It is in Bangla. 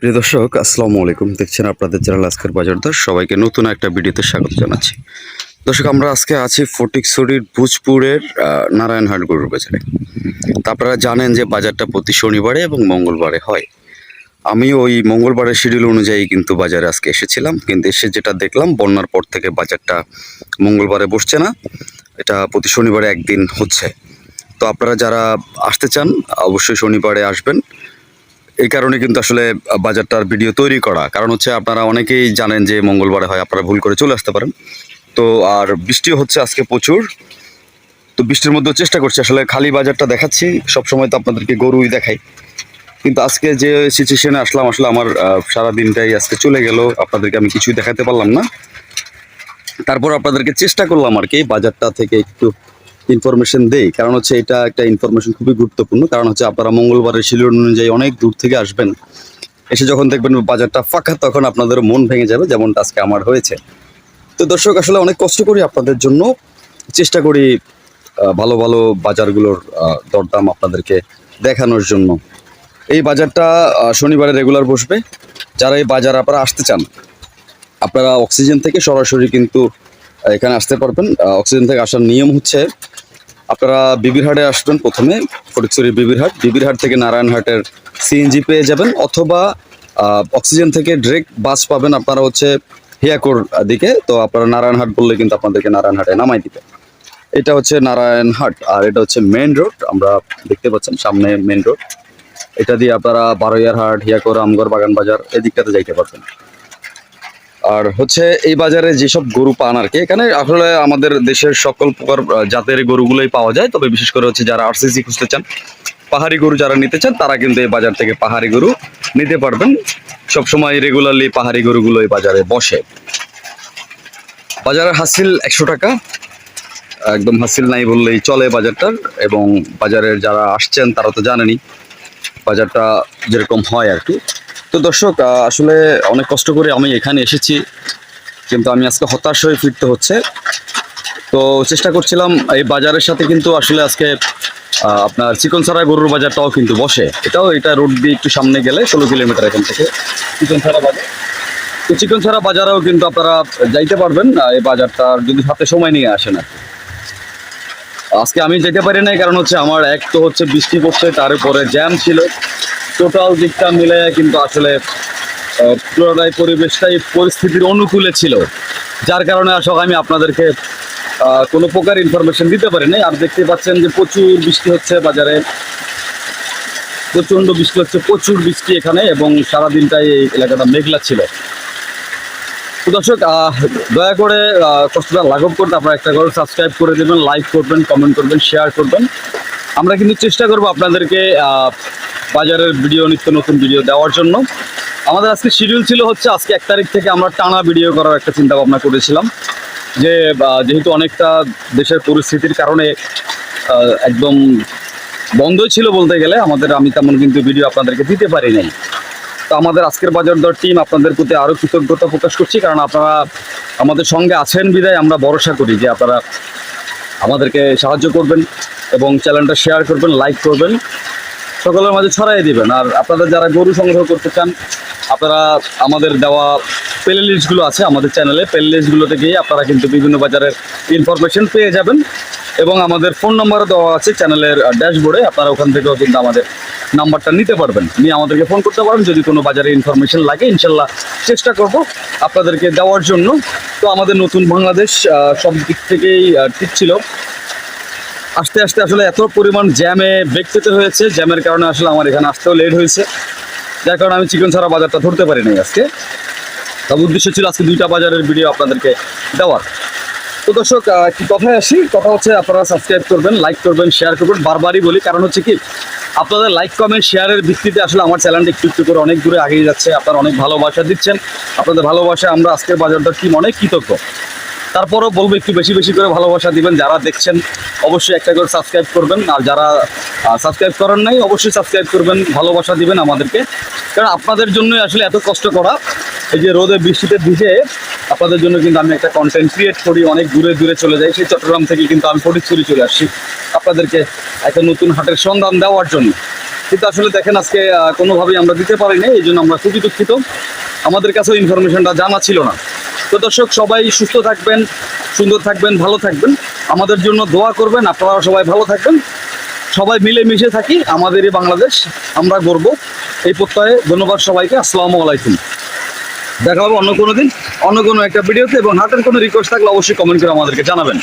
প্রিয় দর্শক, আসসালামু আলাইকুম। দেখছেন আপনাদের চ্যানেল আজকের বাজার দর সবাইকে নতুন একটা ভিডিওতে স্বাগত জানাচ্ছি। দর্শক, আমরা আজকে আছি ফটিকছড়ির ভোজপুরের নারায়ণহাট গরুর বাজারে। তা আপনারা জানেন যে বাজারটা প্রতি শনিবারে এবং মঙ্গলবারে হয়। আমি ওই মঙ্গলবারের শিডিউল অনুযায়ী কিন্তু বাজারে আজকে এসেছিলাম। কিন্তু এসে যেটা দেখলাম, বন্যার পর থেকে বাজারটা মঙ্গলবারে বসছে না। এটা প্রতি শনিবারে একদিন হচ্ছে। তো আপনারা যারা আসতে চান, অবশ্যই শনিবারে আসবেন। এই কারণে কিন্তু আসলে বাজারটার ভিডিও তৈরি করা। কারণ হচ্ছে আপনারা অনেকেই জানেন যে মঙ্গলবারে হয় আপনারা ভুল করে চলে আসতে পারেন। তো আর বৃষ্টিও হচ্ছে আজকে প্রচুর। তো বৃষ্টির মধ্যেও চেষ্টা করছি। আসলে খালি বাজারটা দেখাচ্ছি। সব সময় তো আপনাদেরকে গরুই দেখাই। কিন্তু আজকে যে সিচুয়েশনে আসলাম, আসলে আমার সারা দিনটাই আজকে চলে গেল। আপনাদেরকে আমি কিছুই দেখাতে পারলাম না। তারপর আপনাদেরকে চেষ্টা করলাম আর কি বাজারটা থেকে একটু ইনফরমেশন দেই। কারণ হচ্ছে এটা একটা ইনফরমেশন খুবই গুরুত্বপূর্ণ। কারণ হচ্ছে আপনারা মঙ্গলবারের শিডিউল অনুযায়ী অনেক দূর থেকে আসবেন। এসে যখন দেখবেন বাজারটা ফাঁকা, তখন আপনাদের মন ভেঙে যাবে, যেমনটা আজকে আমার হয়েছে। তো দর্শক, আসলে অনেক কষ্ট করি আপনাদের জন্য। চেষ্টা করি ভালো ভালো বাজারগুলোর দরদাম আপনাদেরকে দেখানোর জন্য। এই বাজারটা শনিবারে রেগুলার বসবে। যারা এই বাজার আপনারা আসতে চান, আপনারা অক্সিজেন থেকে সরাসরি কিন্তু এখানে আসতে পারবেন। অক্সিজেন থেকে আসার নিয়ম হচ্ছে, আপনারা বিবিরহাটে আসবেন প্রথমে ফটিকছড়ি বিবিরহাট। বিবিরহাট থেকে নারায়ণহাটের সিএনজি পেয়ে যাবেন, অথবা অক্সিজেন থেকে ডিরেক্ট বাস পাবেন আপনারা হচ্ছে হিয়াকোর দিকে। তো আপনারা নারায়ণহাট বললে কিন্তু আপনাদেরকে নারায়ণহাটে নামাই দিবে। এটা হচ্ছে নারায়ণহাট, আর এটা হচ্ছে মেন রোড আমরা দেখতে পাচ্ছেন সামনে মেন রোড এটা দিয়ে আপনারা বারোয়ারহাট হিয়াকোর আমগর বাগান বাজার এদিকটাতে যাইতে পারবেন। আর হচ্ছে এই বাজারে যেসব গরু পান আর কি, এখানে আসলে আমাদের দেশের সকল প্রকার জাতের গরুগুলোই পাওয়া যায়। তবে বিশেষ করে হচ্ছে যারা আরসিসি খুঁজতে চান, পাহাড়ি গরু যারা নিতে চান, তারা কিন্তু এই বাজার থেকে পাহাড়ি গরু নিতে পারবেন। সবসময় রেগুলারলি পাহাড়ি গরুগুলো এই বাজারে বসে। বাজারের হাসিল একশো টাকা। একদম হাসিল নাই বললেই চলে বাজারটার এবং বাজারের যারা আসছেন, তারা তো জানেনই, বাজারটা যেরকম হয় আর কি। তো দর্শক আসলে অনেক কষ্ট করে আমি এখানে এসেছি, কিন্তু আমি আজকে হতাশ হয়ে ফিরতে হচ্ছে। তো চেষ্টা করছিলাম এই বাজারের সাথে কিন্তু আসলে আজকে আপনার চিকনছড়া গরুর বাজারটাও কিন্তু বসে। এটাও এটা রোড দিয়ে একটু সামনে গেলে ষোলো কিলোমিটার এখান থেকে চিকনছড়া বাজার। তো চিকনছড়া বাজারেও কিন্তু আপনারা যাইতে পারবেন এই বাজারটা যদি হাতে সময় নিয়ে আসেন আর আজকে আমি যেতে পারি নাই, কারণ হচ্ছে আমার এক তো হচ্ছে বৃষ্টি পড়ছে তার উপরে জ্যাম ছিল। টোটাল দিকটা মিলে কিন্তু আসলে পুরোটাই পরিবেশটাই পরিস্থিতির অনুকূলে ছিল। যার কারণে আসলে আমি আপনাদেরকে কোনো প্রকার ইনফরমেশন দিতে পারি নাই আর দেখতে পাচ্ছেন যে প্রচুর বৃষ্টি হচ্ছে বাজারে। প্রচণ্ড বৃষ্টি হচ্ছে, প্রচুর বৃষ্টি এখানে এবং সারা দিনটাই এই এলাকাটা মেঘলা ছিল। দর্শক দয়া করে কষ্টটা লাঘব করতে আপনারা একটা করে সাবস্ক্রাইব করে দেবেন লাইক করবেন কমেন্ট করবেন শেয়ার করবেন। আমরা কিন্তু চেষ্টা করব আপনাদেরকে বাজারের ভিডিও, নিত্য নতুন ভিডিও দেওয়ার জন্য। আমাদের আজকে শিডিউল ছিল হচ্ছে, আজকে এক তারিখ থেকে আমরা টানা ভিডিও করার একটা চিন্তা ভাবনা করেছিলাম যে যেহেতু অনেকটা দেশের পরিস্থিতির কারণে একদম বন্ধই ছিল বলতে গেলে, আমাদের আমি তেমন কিন্তু ভিডিও আপনাদেরকে দিতে পারি নাই। তো আমাদের আজকের বাজার দর টিম আপনাদের প্রতি আরও কৃতজ্ঞতা প্রকাশ করছি, কারণ আপনারা আমাদের সঙ্গে আছেন বিদায়, আমরা ভরসা করি যে আপনারা আমাদেরকে সাহায্য করবেন এবং চ্যানেলটা শেয়ার করবেন লাইক করবেন। সকলের মাঝে ছড়াই দিবেন। আর আপনারা যারা গরু সংগ্রহ করতে চান, আপনারা আমাদের দেওয়া প্লে লিস্টগুলো আছে আমাদের চ্যানেলে। প্লে লিস্টগুলোতে গিয়ে আপনারা কিন্তু বিভিন্ন বাজারের ইনফরমেশন পেয়ে যাবেন। এবং আমাদের ফোন নাম্বারও দেওয়া আছে চ্যানেলের ড্যাশবোর্ডে। আপনারা ওখান থেকেও কিন্তু আমাদের নাম্বারটা নিতে পারবেন। নিয়ে আমাদেরকে ফোন করতে পারেন। যদি কোনো বাজারে ইনফরমেশন লাগে, ইনশাল্লাহ চেষ্টা করব আপনাদেরকে দেওয়ার জন্য। তো আমাদের নতুন বাংলাদেশ সব দিক থেকেই ঠিক ছিল। আসতে আসতে আসলে এত পরিমাণ জ্যামে বেগ হয়েছে জ্যামের কারণে আসলে আমার এখানে আসতেও লেট হয়েছে। যার কারণে আমি চিকেন ছাড়া বাজারটা ধরতে পারি নাই আজকে। তবে উদ্দেশ্য ছিল আজকে দুইটা বাজারের ভিডিও আপনাদেরকে দেওয়ার। তো দর্শক কি কথায় আসি, কথা হচ্ছে আপনারা সাবস্ক্রাইব করবেন লাইক করবেন শেয়ার করবেন, বারবারই বলি, কারণ হচ্ছে কি, আপনাদের লাইক কমেন্ট শেয়ারের ভিত্তিতে আসলে আমার চ্যানেলটা একটু একটু করে অনেক দূরে এগিয়ে যাচ্ছে, আপনারা অনেক ভালোবাসা দিচ্ছেন। আপনাদের ভালোবাসায় আমরা আজকের বাজারটা টিম অনেক কৃতজ্ঞ। তারপরও বলব, একটু বেশি বেশি করে ভালোবাসা দিবেন। যারা দেখছেন, অবশ্যই একটা করে সাবস্ক্রাইব করবেন। আর যারা সাবস্ক্রাইব করেন নাই, অবশ্যই সাবস্ক্রাইব করবেন। ভালোবাসা দিবেন আমাদেরকে। কারণ আপনাদের জন্যই আসলে এত কষ্ট করা। এই যে রোদে বৃষ্টিতে ভিজে, আপনাদের জন্য কিন্তু আমি একটা কন্টেন্ট ক্রিয়েট করি। অনেক দূরে দূরে চলে যাই। সেই চট্টগ্রাম থেকে কিন্তু আমি ফটিকছড়ি চলে আসছি। আপনাদেরকে একটা নতুন হাটের সন্ধান দেওয়ার জন্য। কিন্তু আসলে দেখেন, আজকে কোনোভাবেই আমরা দিতে পারিনি। এই জন্য আমরা খুবই দুঃখিত। আমাদের কাছেও ইনফরমেশনটা জানা ছিল না। তো দর্শক, সবাই সুস্থ থাকবেন, সুন্দর থাকবেন, ভালো থাকবেন। আমাদের জন্য দোয়া করবেন, আপনারা সবাই ভালো থাকবেন। সবাই মিলে মিশে থাকি, আমাদেরই বাংলাদেশ, আমরা গর্ব। এই প্রত্যয়ে ধন্যবাদ সবাইকে, আসসালামু আলাইকুম। দেখা হবে অন্য কোনো দিন, অন্য কোনো একটা ভিডিওতে, এবং হাতের কোনো রিকোয়েস্ট থাকলে অবশ্যই কমেন্ট করে আমাদেরকে জানাবেন।